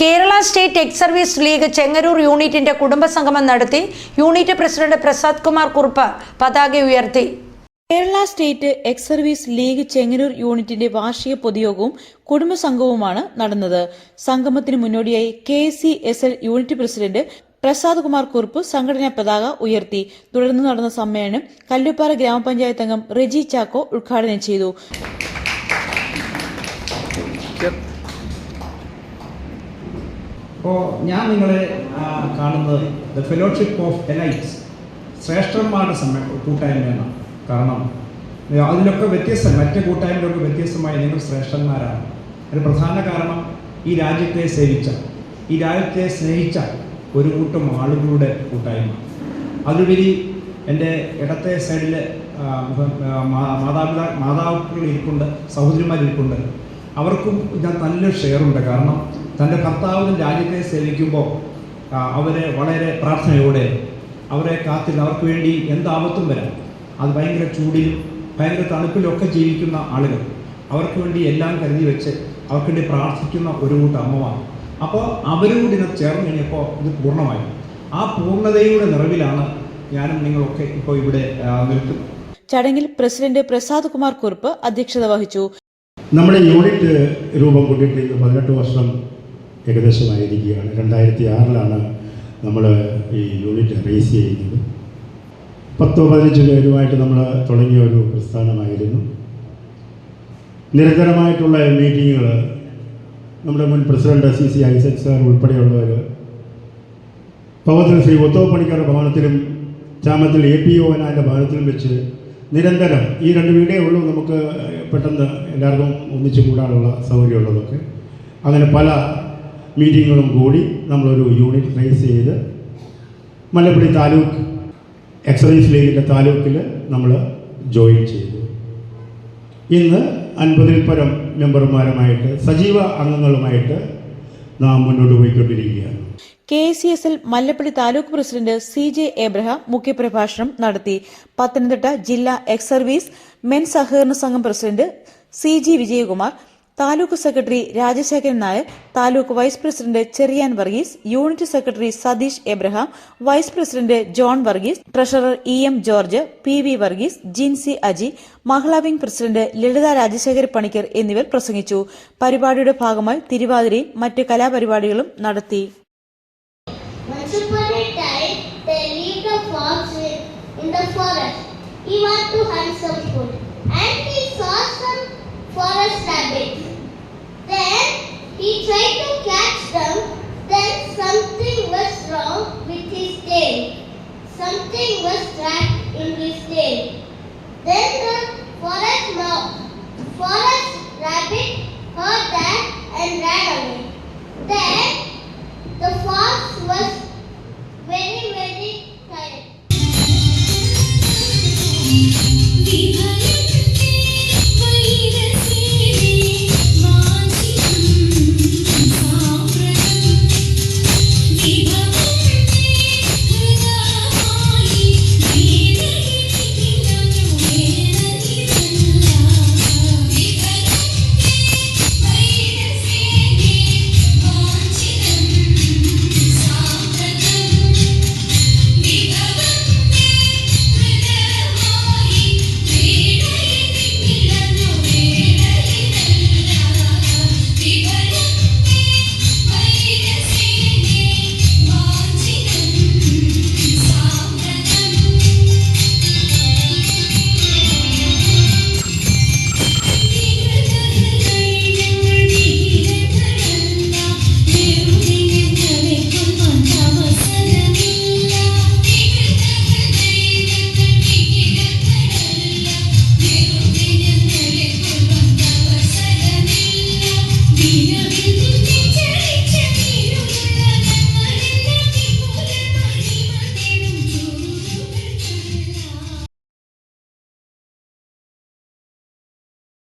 Kerala state ex service league Chengaroor യൂണിറ്റിന്റെ കുടുംബസംഗമം നടത്തി യൂണിറ്റ് പ്രസിഡന്റ് പ്രസാദ് കുമാർ കുറുപ്പ് പതാക ഉയർത്തി. Kerala state ex service league Chengannur യൂണിറ്റിന്റെ വാർഷിക പൊതുയോഗവും കുടുംബസംഘവുമാണ് നടന്നത്. സംഗമത്തിന് മുന്നോടിയായി K C S L unit president Prasad Kumar Kurup സംഘടനാ പതാക ഉയർത്തി. തുടർന്ന് നടന്ന സമ്മേളനം കല്ലുപ്പാറ ഗ്രാമപഞ്ചായത്ത് അംഗം റെജി ചാക്കോ ഉദ്ഘാടനം ചെയ്തു. അപ്പോൾ ഞാൻ നിങ്ങളെ കാണുന്നത് ദ ഫെലോഷിപ്പ് ഓഫ് എലൈറ്റ്സ് ശ്രേഷ്ഠന്മാരുടെ സമ്മേ കൂട്ടായ്മയാണ് കാരണം അതിലൊക്കെ വ്യത്യസ്തം മറ്റ് കൂട്ടായ്മയിലൊക്കെ വ്യത്യസ്തമായി നിങ്ങൾ ശ്രേഷ്ഠന്മാരാണ്. ഒരു പ്രധാന കാരണം ഈ രാജ്യത്തെ സേവിച്ച ഈ രാജ്യത്തെ സ്നേഹിച്ച ഒരു കൂട്ടം ആളുകളുടെ കൂട്ടായ്മ. അതുപരി എന്റെ ഇടത്തെ സൈഡിൽ മാതാപിതാ മാതാപിതാക്കൾ ഇരിപ്പുണ്ട് സഹോദരിമാർ ഇരിപ്പുണ്ട് അവർക്കും ഞാൻ നല്ല ഷെയറുണ്ട്. കാരണം തന്റെ ഭർത്താവിന് രാജ്യത്തെ സേവിക്കുമ്പോൾ അവരെ വളരെ പ്രാർത്ഥനയോടെ അവരെ കാത്തിൽ അവർക്ക് വേണ്ടി എന്താപത്തും വരാം. അത് ഭയങ്കര ചൂടിലും ഭയങ്കര തണുപ്പിലും ഒക്കെ ജീവിക്കുന്ന ആളുകൾ. അവർക്ക് വേണ്ടി എല്ലാം കരുതി വെച്ച് അവർക്ക് വേണ്ടി പ്രാർത്ഥിക്കുന്ന ഒരു കൂട്ടം അമ്മമാണ് അപ്പോൾ അവരും കൂടി ഇതിനെ ചേർന്ന് കഴിഞ്ഞപ്പോൾ ഇത് പൂർണമായി. ആ പൂർണതയുടെ നിറവിലാണ് ഞാനും നിങ്ങളൊക്കെ ഇപ്പോൾ ഇവിടെ നിൽക്കുന്നത്. ചടങ്ങിൽ പ്രസിഡന്റ് പ്രസാദ് കുമാർ കുറുപ്പ് അധ്യക്ഷത വഹിച്ചു. നമ്മുടെ യൂണിറ്റ് രൂപം കൊണ്ടിട്ട് ഇന്ന് പതിനെട്ട് വർഷം ഏകദേശമായിരിക്കുകയാണ്. രണ്ടായിരത്തി ആറിലാണ് നമ്മൾ ഈ യൂണിറ്റ് റേസ് ചെയ്യുന്നത്. പത്തോ പതിനഞ്ച് പേരുമായിട്ട് നമ്മൾ തുടങ്ങിയ ഒരു പ്രസ്ഥാനമായിരുന്നു. നിരന്തരമായിട്ടുള്ള മീറ്റിങ്ങുകൾ നമ്മുടെ മുൻ president C C Isaac sir ഉൾപ്പെടെയുള്ളവർ പവത്തിൽ ശ്രീ ഒത്തോ പണിക്കാരുടെ ഭവനത്തിലും ചാമത്തിൽ എ പി ഒ ഒനാന്റെ ഭവനത്തിലും വെച്ച് നിരന്തരം ഈ രണ്ട് വീടേ ഉള്ളൂ നമുക്ക് പെട്ടെന്ന് എല്ലാവർക്കും ഒന്നിച്ചു കൂടാനുള്ള സൗകര്യമുള്ളതൊക്കെ. അങ്ങനെ പല മീറ്റിങ്ങുകളും കൂടി നമ്മളൊരു യൂണിറ്റ് റേസ് ചെയ്ത് മലപ്പുഴ താലൂക്ക് എക്സൈസ് ലീഗിന്റെ താലൂക്കിൽ നമ്മൾ ജോയിൻ ചെയ്തു. ഇന്ന് അൻപതിൽ പരം മെമ്പർമാരുമായിട്ട് സജീവ അംഗങ്ങളുമായിട്ട് നാം മുന്നോട്ട് പോയിക്കൊണ്ടിരിക്കുകയാണ്. K C S L Mallappally taluk president C J Abraham മുഖ്യപ്രഭാഷണം നടത്തി. പത്തനംതിട്ട ജില്ലാ എക്സ് സർവീസ് മെൻ സഹകരണ സംഘം president C G Vijayakumar taluk secretary Rajasekharan Nair taluk vice president Cheriyan Varghese unit secretary Satheesh Abraham vice president John Varghese treasurer E M George P V Varghese Jincy Aji മഹിളാ wing president Lalitha Rajasekhara Panicker എന്നിവർ പ്രസംഗിച്ചു. പരിപാടിയുടെ ഭാഗമായി തിരുവാതിരയും മറ്റ് കലാപരിപാടികളും നടത്തി. Once upon a time, there lived a fox in the forest. He wanted to hunt some food and he saw some forest rabbits. Then he tried to catch them. Then something was wrong with his tail. Something was trapped in his tail. Then the Peace.